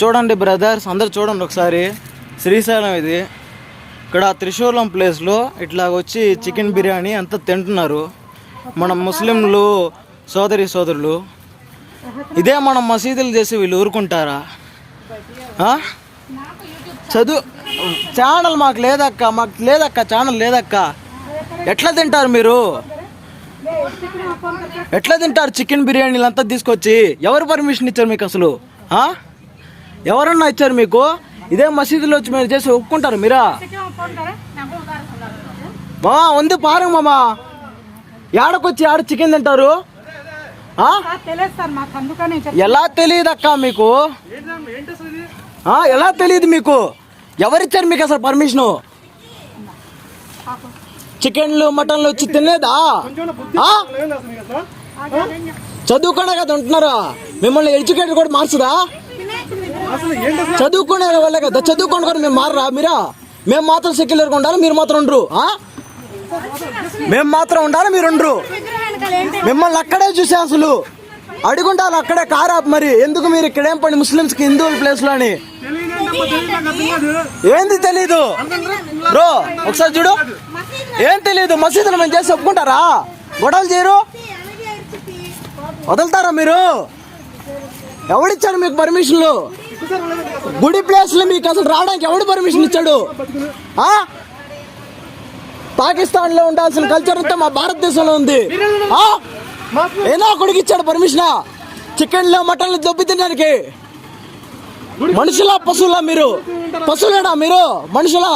చూడండి బ్రదర్స్ అందరు చూడండి ఒకసారి. శ్రీశైలం ఇది. ఇక్కడ త్రిశూలం ప్లేస్లో ఇట్లా వచ్చి చికెన్ బిర్యానీ అంతా తింటున్నారు. మన ముస్లింలు సోదరి సోదరులు. ఇదే మనం మసీదులు చేసి వీళ్ళు ఊరుకుంటారా? చదువు ఛానల్ మాకు లేదక్క మాకు లేదక్క ఛానల్ లేదక్క. ఎట్లా తింటారు మీరు? ఎట్లా తింటారు చికెన్ బిర్యానీలు అంతా తీసుకొచ్చి? ఎవరు పర్మిషన్ ఇచ్చారు మీకు అసలు? ఆ? ఎవరన్నా ఇచ్చారు మీకు? ఇదే మసీదులో వచ్చి మీరు చేసి ఒప్పుకుంటారు మీరా? మామా ఉంది పారు మామా. ఏడకొచ్చి ఆడ చికెన్ తింటారు? ఎలా తెలియదు అక్క మీకు ఎలా తెలియదు మీకు? ఎవరిచ్చారు మీకు అసలు పర్మిషను? చికెన్లు మటన్లు వచ్చి తినలేదా? ఆ? కదా ఉంటున్నారా? మిమ్మల్ని ఎడ్యుకేటర్ కూడా మార్చుదా చదువుకునే వాళ్ళే కదా చదువుకోండి కూడా మేము మారరా మీరా? మేము మాత్రం సెక్యులర్గా ఉండాలి మీరు మాత్రం ఉండరు మేము మాత్రం ఉండాలి మీరు ఉండరు. మిమ్మల్ని అక్కడే చూసే అసలు. అడుగుంటారు అక్కడే కారా మరి ఎందుకు మీరు ఇక్కడేం పని? ముస్లిమ్స్కి హిందువుల ప్లేస్లో అని. ఏంది తెలీదు? బ్రో ఒకసారి చూడు. ఏం తెలీదు? మసీదులు మేము చేసి ఒప్పుకుంటారా? గొడవలు చేయరు? వదులుతారా మీరు? ఎవడిచ్చారు మీకు పర్మిషన్లు గుడి ప్లేస్లో మీకు అసలు రావడానికి ఎవడు పర్మిషన్ ఇచ్చాడు? పాకిస్తాన్లో ఉండాల్సిన కల్చర్ అంతా మా భారతదేశంలో ఉంది. ఏదో ఒకడికి ఇచ్చాడు పర్మిషన్? చికెన్లో మటన్లు దొబ్బి తినడానికి. మనుషులా పశువులా మీరు? పశువులేనా మీరు? మనుషులా?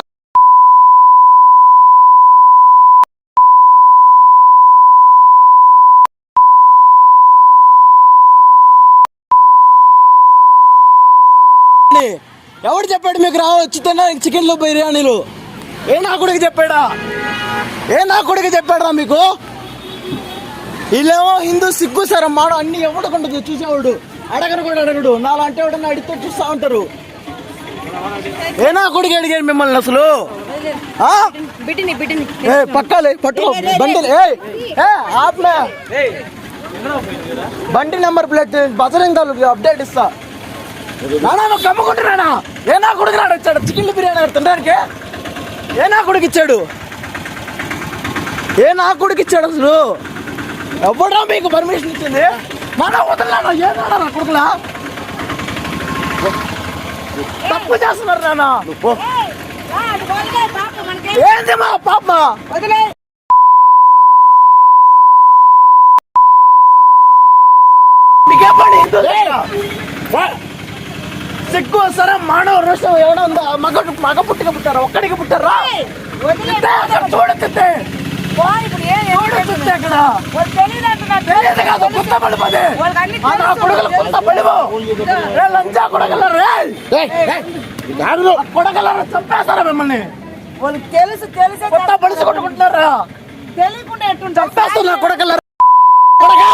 ఎవడు చెప్పాడు మీకు రావచ్చు తినడానికి చికెన్లో బిర్యానీలు. ఏ నా కొడుకు చెప్పాడా? ఏ నా కొడుకు చెప్పాడా మీకు? వీళ్ళేమో హిందూ సిగ్గు సరే. మాడ అన్ని ఎవడకుండదు చూసేవాడు. అడగను కూడా అడగడు. నాలంటే ఎవడన్నా అడిగితే చూస్తా ఉంటారు. ఏ నా కొడుకు అడిగాడు మిమ్మల్ని అసలు? ఏ పక్కాలే పట్టుకో. బండి ఏ ఆప్లే బండి number plate Bajrang Dal update ఇస్తా. నానా నువ్వు కమ్ముకుంటున్నానా ఏ నా కొడుకు నాడు వచ్చాడు? చికెన్ బిర్యానీ తినడానికి? ఏ నా కొడుకు ఇచ్చాడు? ఏ నా కొడుకు ఇచ్చాడు అసలు? ఎవడో మీకు పర్మిషన్ ఇచ్చింది? మన వదలనా ఏ నా కొడుకులా? తప్పు చేస్తున్నారు నాన్న ఏంది మా పాప? వదిలే మీకే పని హిందువులేనా? వా- సిగ్గు సరే మానవ రోషం ఎవడ ఉందా? మగ మగ పుట్టిక పుట్టారా? ఒక్కడికి పుట్టారా? తిట్టే అక్కడ చూడు తిట్టే. చూడు తిట్టే అక్కడ. తెలియదు కాదు, కుత్త పడిపోతే. ఆ నా కొడుకులు కుత్త పడిపో. ఏ లంచా కొడగలరు, ఏయ్. ఆ కొడగలరు, చంపేస్తారా మిమ్మల్ని? వాళ్ళకి తెలుసు తెలుసు కొత్త పడిచి కొట్టుకుంటున్నారా తెలియకుండా ఎట్టుంటారు చంపేస్తున్నా కొడగలరు కొడగా.